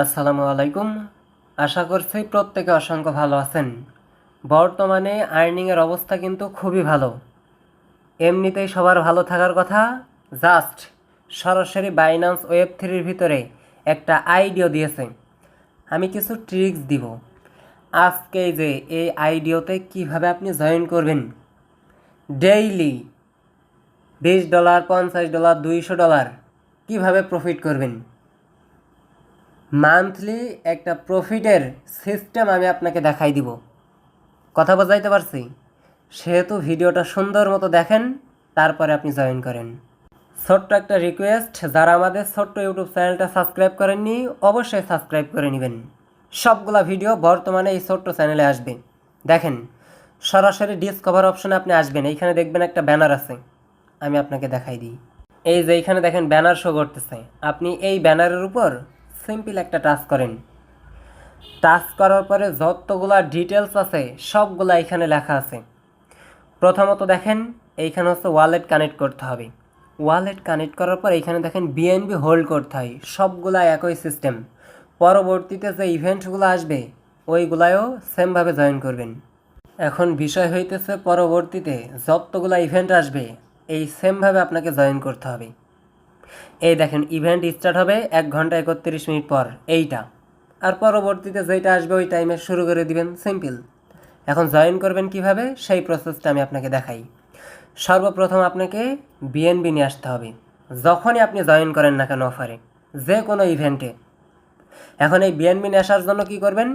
আসসালামু আলাইকুম। আশা করছি প্রত্যেকে অসংখ্য ভালো আছেন। বর্তমানে আর্নিংয়ের অবস্থা কিন্তু খুবই ভালো। এমনিতেই সবার ভালো থাকার কথা, জাস্ট সরাসরি বাইন্যান্স ওয়েব থ্রির ভিতরে একটা আইডিও দিয়েছে। আমি কিছু ট্রিক্স দিব। আজকে যে এই আইডিওতে কীভাবে আপনি জয়েন করবেন। ডেইলি বিশ ডলার, পঞ্চাশ ডলার, দুইশো ডলার কীভাবে প্রফিট করবেন। মান্থলি একটা প্রফিটের সিস্টেম আমি আপনাকে দেখাই দিব। কথা বোঝাইতে পারছি? সেহেতু ভিডিওটা সুন্দর মতো দেখেন, তারপরে আপনি জয়েন করেন। ছোট্ট একটা রিকোয়েস্ট যারা আমাদের ছোট্ট ইউটিউব চ্যানেলটা সাবস্ক্রাইব করেননি, অবশ্যই সাবস্ক্রাইব করে নেবেন। সবগুলা ভিডিও বর্তমানে এই ছোট্ট চ্যানেলে আসবে। দেখেন, সরাসরি ডিসকভার অপশনে আপনি আসবেন, এইখানে দেখবেন একটা ব্যানার আছে। আমি আপনাকে দেখাই দিই। এই যে এইখানে দেখেন ব্যানার শো করতেছে। আপনি এই ব্যানারের উপর সিম্পল একটা টাচ করেন। টাচ করার পরে যতগুলা ডিটেলস আছে, সবগুলা এখানে লেখা আছে। প্রথমত দেখেন, এইখানে হচ্ছে ওয়ালেট কানেক্ট করতে হবে। ওয়ালেট কানেক্ট করার পর এইখানে দেখেন বিএনবি হোল্ড করতে হয়, সবগুলা একই সিস্টেম পরবর্তীতে যে ইভেন্টগুলো আসবে, ওইগুলায়ও সেমভাবে জয়েন করবেন। এখন বিষয় হইতেছে পরবর্তীতে যতগুলা ইভেন্ট আসবে, এই সেমভাবে আপনাকে জয়েন করতে হবে। এই দেখেন ইভেন্ট স্টার্ট হবে এক ঘণ্টা একত্রিশ মিনিট পর, এইটা। আর পরবর্তীতে যেটা আসবে, ওই টাইমে শুরু করে দিবেন সিম্পল এখন জয়েন করবেন কীভাবে? সেই প্রসেসটা আমি আপনাকে দেখাই। সর্বপ্রথম আপনাকে বিএনবি নিয়ে আসতে হবে। যখনই আপনি জয়েন করেন না কেন অফারে যে কোনো ইভেন্টে এখন এই বিএনবি নিয়ে আসার জন্য কি করবেন?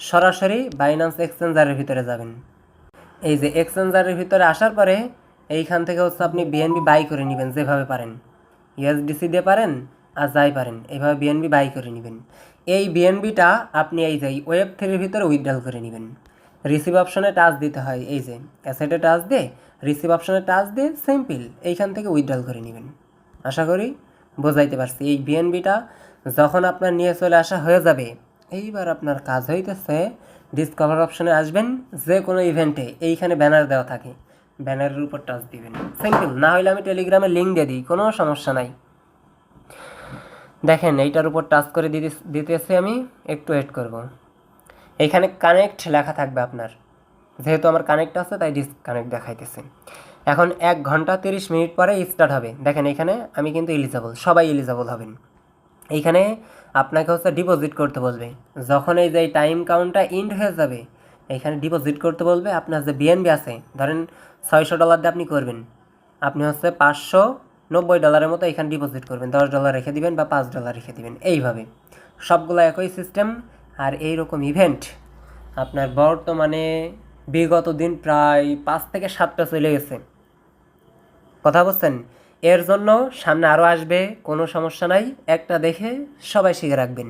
সরাসরি বাইন্যান্স এক্সচেঞ্জারের ভিতরে যাবেন। এই যে এক্সচেঞ্জারের ভিতরে আসার পরে, এইখান থেকে হচ্ছে আপনি বিএনবি বাই করে নেবেন, যেভাবে পারেন। ইউএসডিসি দিয়ে পারেন আর যাই পারেন এইভাবে বিএনবি বাই করে নেবেন। এই বিএনবিটা আপনি এই যে ওয়েব থ্রির ভিতরে উইথড্রল করে নেবেন। রিসিভ অপশনে টাচ দিতে হয়, এই যে অ্যাসেটে টাচ দিয়ে রিসিভ অপশনে টাচ দিয়ে সিম্পল এইখান থেকে উইথড্রল করে নেবেন। আশা করি বোঝাইতে পারছি। এই বিএনবিটা যখন আপনার নিয়ে চলে আসা হয়ে যাবে, এইবার আপনার কাজ হইতেছে ডিসকভার অপশনে আসবেন যে কোনো ইভেন্টে এইখানে ব্যানার দেওয়া থাকে। ব্যানারের উপর টাচ দিবেন। সিম্পল না হলে আমি টেলিগ্রামে লিঙ্ক দিয়ে দিই, কোনো সমস্যা নাই। দেখেন, এইটার উপর টাচ করে দিতে, দিতেছি আমি, একটু ওয়েট করব। এইখানে কানেক্ট লেখা থাকবে আপনার। যেহেতু আমার কানেক্ট আছে, তাই ডিসকানেক্ট দেখাইতেছে। এখন এক ঘণ্টা তিরিশ মিনিট পরে স্টার্ট হবে। দেখেন, এখানে আমি কিন্তু এলিজাবল সবাই এলিজাবল হবেন। এইখানে আপনাকে হচ্ছে ডিপোজিট করতে বলবে। যখন এই যে টাইম কাউন্টটা ইন্ড হয়ে যাবে, এখানে ডিপোজিট করতে বলবে, আপনার যে বিএনবি আছে, ধরেন ছয়শো ডলার দিয়ে আপনি করবেন। আপনি হচ্ছে পাঁচশো নব্বই ডলারের মতো এখানে ডিপোজিট করবেন। দশ ডলার রেখে দিবেন বা পাঁচ ডলার রেখে দিবেন। এইভাবে। সবগুলো একই সিস্টেম আর এই রকম ইভেন্ট আপনার বর্তমানে বিগত দিন প্রায় পাঁচ থেকে সাতটা চলে গেছে। কথা বলছেন? এর জন্য সামনে আরও আসবে, কোনো সমস্যা নাই। একটা দেখে সবাই শিখে রাখবেন।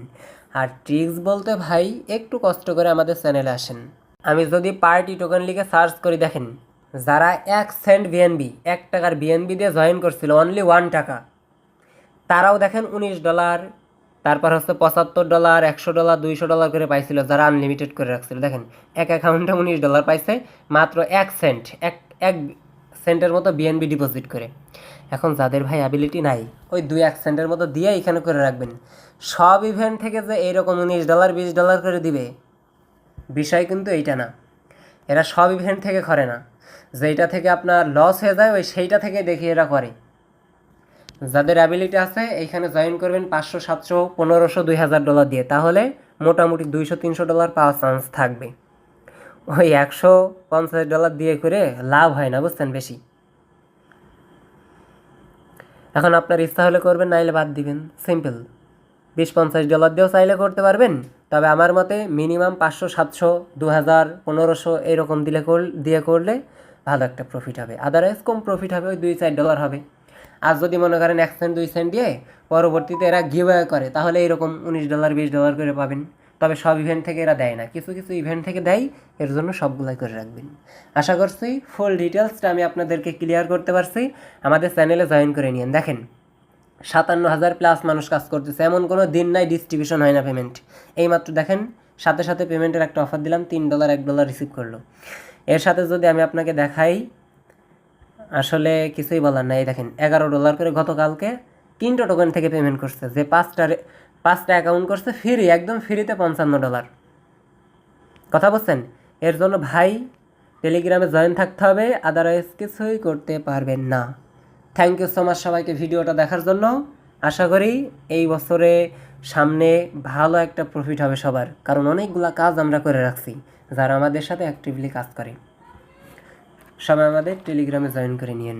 আর ট্রিক্স বলতে ভাই, একটু কষ্ট করে আমাদের চ্যানেলে আসেন। আমি যদি পার্টি টোকেন লিখে সার্চ করি দেখেন। যারা এক সেন্ট বিএনবি, এক টাকার বিএনবি দিয়ে জয়েন করছিল অনলি ওয়ান টাকা। তারাও দেখেন উনিশ ডলার, তারপর হচ্ছে পঁচাত্তর ডলার, একশো ডলার, দুইশো ডলার করে পাইছিল, যারা আনলিমিটেড করে রাখছিল। দেখেন, এক অ্যাকাউন্টে উনিশ ডলার পাইছে, মাত্র এক সেন্ট, এক এক সেন্টের মতো বিএনবি ডিপোজিট করে। এখন যাদের ভাই অ্যাবিলিটি নাই, ওই দুই, এক সেন্টের মতো দিয়ে এখানে করে রাখবেন। সব ইভেন্ট থেকে যে এইরকম উনিশ ডলার, বিশ ডলার করে দিবে, বিষয় কিন্তু এইটা না। এরা সব ইভেন্ট থেকে করে না। যেইটা থেকে আপনার লস হয়ে যায়, ওই সেইটা থেকে দেখি এরা করে যাদের অ্যাবিলিটি আছে এইখানে জয়েন করবেন পাঁচশো, সাতশো, পনেরোশো, দুই হাজার ডলার দিয়ে। তাহলে মোটামুটি দুইশো, তিনশো ডলার পাওয়ার চান্স থাকবে। ওই একশো পঞ্চাশ ডলার দিয়ে করে লাভ হয় না, বুঝছেন বেশি। এখন আপনার ইচ্ছা হলে করবেন, নাইলে বাদ দিবেন। সিম্পল বিশ, পঞ্চাশ ডলার দিয়েও চাইলে করতে পারবেন, তবে আমার মতে মিনিমাম পাঁচশো, সাতশো দু হাজার, পনেরোশো, এরকম দিলে দিয়ে করলে ভালো একটা প্রফিট হবে। আদারওয়াইজ কম প্রফিট হবে, ওই দুই চার ডলার হবে। আর যদি মনে করেন এক সেন্ট দুই সেন্ট দিয়ে পরবর্তীতে এরা গিভওয়ে করে, তাহলে এরকম উনিশ ডলার বিশ ডলার করে পাবেন। তবে সব ইভেন্ট থেকে এরা দেয় না। কিছু কিছু ইভেন্ট থেকে দেয়, এর জন্য সবগুলাই করে রাখবেন। আশা করছি ফুল ডিটেলসটা আমি আপনাদেরকে ক্লিয়ার করতে পারছি। আমাদের চ্যানেলে জয়েন করে নিন দেখেন, সাতান্ন হাজার প্লাস মানুষ কাজ করতেছে। এমন কোনো দিন নাই ডিস্ট্রিবিউশন হয় না পেমেন্ট এইমাত্র দেখেন, সাথে সাথে পেমেন্টের একটা অফার দিলাম, তিন ডলার এক ডলার রিসিভ করল। এর সাথে যদি আমি আপনাকে দেখাই, আসলে কিছুই বলার নাই। দেখেন, এগারো ডলার করে গতকালকে তিনটা টোকেন থেকে পেমেন্ট করছে, যে পাঁচটা পাঁচটা অ্যাকাউন্ট করছে ফ্রি একদম ফ্রিতে পঞ্চান্ন ডলার কথা বলছেন? এর জন্য ভাই টেলিগ্রামে জয়েন থাকতে হবে আদারওয়াইজ কিছুই করতে পারবেন না। থ্যাংক ইউ সো মাচ সবাইকে ভিডিওটা দেখার জন্য। আশা করি এই বছরে সামনে ভালো একটা প্রফিট হবে সবার, কারণ অনেকগুলা কাজ আমরা করে রাখছি। যারা আমাদের সাথে অ্যাক্টিভলি কাজ করে সবাই আমাদের টেলিগ্রামে জয়েন করে নিন